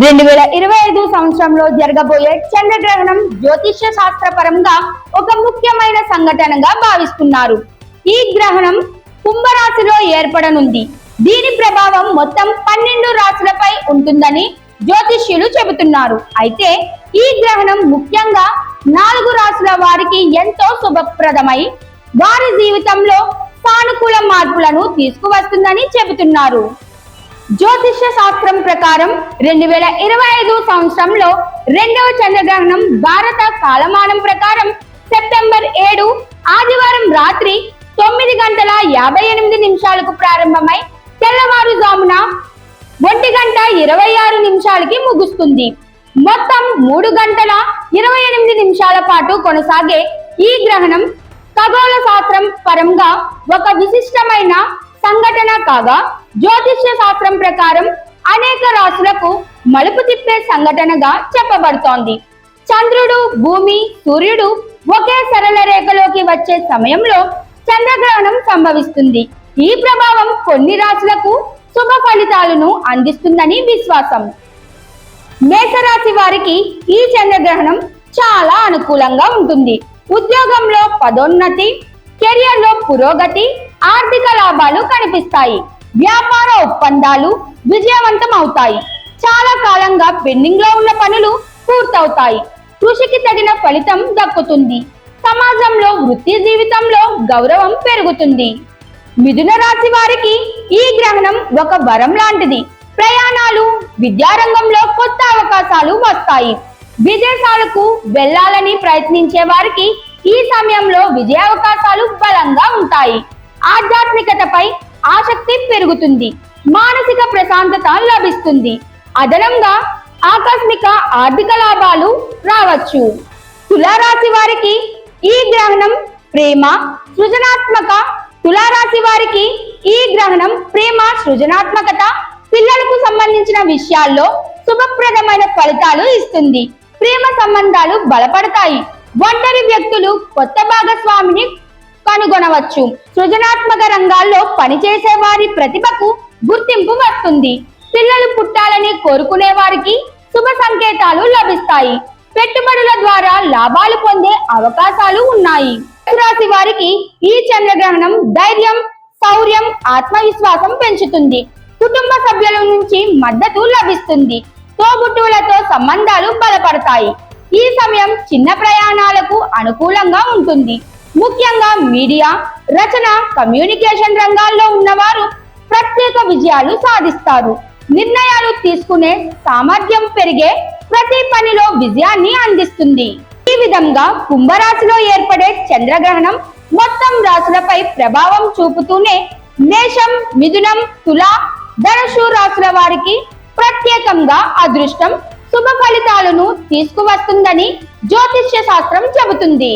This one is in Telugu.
రెండు వేల ఇరవై ఐదు సంవత్సరంలో జరగబోయే చంద్రగ్రహణం జ్యోతిష్య శాస్త్రపరంగా ఒక ముఖ్యమైన సంఘటనగా భావిస్తున్నారు. ఈ గ్రహణం కుంభరాశిలో ఏర్పడనుంది. దీని ప్రభావం మొత్తం పన్నెండు రాశులపై ఉంటుందని జ్యోతిష్యులు చెబుతున్నారు. అయితే ఈ గ్రహణం ముఖ్యంగా నాలుగు రాశుల వారికి ఎంతో శుభప్రదమై వారి జీవితంలో సానుకూల మార్పులను తీసుకువస్తుందని చెబుతున్నారు. జ్యోతిష్య శాస్త్రం ప్రకారం రెండు వేల ఇరవై ఐదు సంవత్సరంలో రెండవ చంద్రగ్రహణం భారత కాలమానం ప్రకారం సెప్టెంబర్ ఏడు ఆదివారం రాత్రి తొమ్మిది గంటల యాభై ఎనిమిది నిమిషాలకు ప్రారంభమై తెల్లవారుజామున ఒంటి గంట ఇరవై ఆరు నిమిషాలకి ముగుస్తుంది. మొత్తం మూడు గంటల ఇరవై ఎనిమిది నిమిషాల పాటు కొనసాగే ఈ గ్రహణం ఖగోళ శాస్త్రం పరంగా ఒక విశిష్టమైన సంఘటన కాగా జ్యోతిష్య శాస్త్రం ప్రకారం అనేక రాశులకు మలుపు తిప్పే సంఘటనగా చెప్పబడుతోంది. చంద్రుడు భూమి సూర్యుడు ఒకే సరళ రేఖలోకి వచ్చే సమయంలో చంద్రగ్రహణం సంభవిస్తుంది. ఈ ప్రభావం కొన్ని రాశులకు శుభ ఫలితాలను అందిస్తుందని విశ్వాసం. మేషరాశి వారికి ఈ చంద్రగ్రహణం చాలా అనుకూలంగా ఉంటుంది. ఉద్యోగంలో పదోన్నతి కెరియర్లో పురోగతి ఆర్థిక లాభాలు కనిపిస్తాయి. వ్యాపార ఒప్పందాలు విజయవంతం అవుతాయి. చాలా కాలంగా పెండింగ్లో ఉన్న పనులు పూర్తవుతాయి. కృషికి తగిన ఫలితం దక్కుతుంది. సమాజంలో వృత్తి జీవితంలో గౌరవం పెరుగుతుంది. మిథున రాశి వారికి ఈ గ్రహణం ఒక వరం లాంటిది. ప్రయాణాలు విద్యారంగంలో కొత్త అవకాశాలు వస్తాయి. విదేశాలకు వెళ్ళాలని ప్రయత్నించే వారికి ఈ సమయంలో విజయావకాశాలు బలంగా ఉంటాయి. ఆధ్యాత్మికతపై ఆసక్తి పెరుగుతుంది మానసిక ప్రశాంతత లభిస్తుంది. అదనంగా ఆకస్మిక ఆర్థిక లాభాలు రావచ్చు. తులారాశి వారికి ఈ గ్రహణం ప్రేమ సృజనాత్మక. తులారాశి వారికి ఈ గ్రహణం ప్రేమ సృజనాత్మకత పిల్లలకు సంబంధించిన విషయాల్లో శుభప్రదమైన ఫలితాలు ఇస్తుంది. ప్రేమ సంబంధాలు బలపడతాయి. ఒంటరి వ్యక్తులు కొత్త భాగస్వామిని కనుగొనవచ్చు. సృజనాత్మక రంగాల్లో పనిచేసే వారి ప్రతిభకు గుర్తింపు వస్తుంది. పిల్లలు పుట్టాలని కోరుకునే వారికి శుభ సంకేతాలు లభిస్తాయి. పెట్టుబడుల ద్వారా లాభాలు పొందే అవకాశాలు ఉన్నాయి. రాశి వారికి ఈ చంద్రగ్రహణం ధైర్యం శౌర్యం ఆత్మవిశ్వాసం పెంచుతుంది. కుటుంబ సభ్యుల నుంచి మద్దతు లభిస్తుంది. తోబుట్టువులతో సంబంధాలు బలపడతాయి. ఈ సమయం చిన్న ప్రయాణాలకు అనుకూలంగా ఉంటుంది. ముఖ్యంగా మీడియా రచన కమ్యూనికేషన్ రంగాల్లో ఉన్నవారు ప్రత్యేక విజయాలు సాధిస్తారు. నిర్ణయాలు తీసుకునే సామర్థ్యం పెరిగే ప్రతి పనిలో విజయాన్ని అందిస్తుంది. ఈ విధంగా కుంభరాశిలో ఏర్పడే చంద్రగ్రహణం మొత్తం రాశులపై ప్రభావం చూపుతూనే మేషం మిథునం తుల ధనుషు రాశుల వారికి ప్రత్యేకంగా అదృష్టం శుభ ఫలితాలను తీసుకువస్తుందని జ్యోతిష్య శాస్త్రం చెబుతుంది.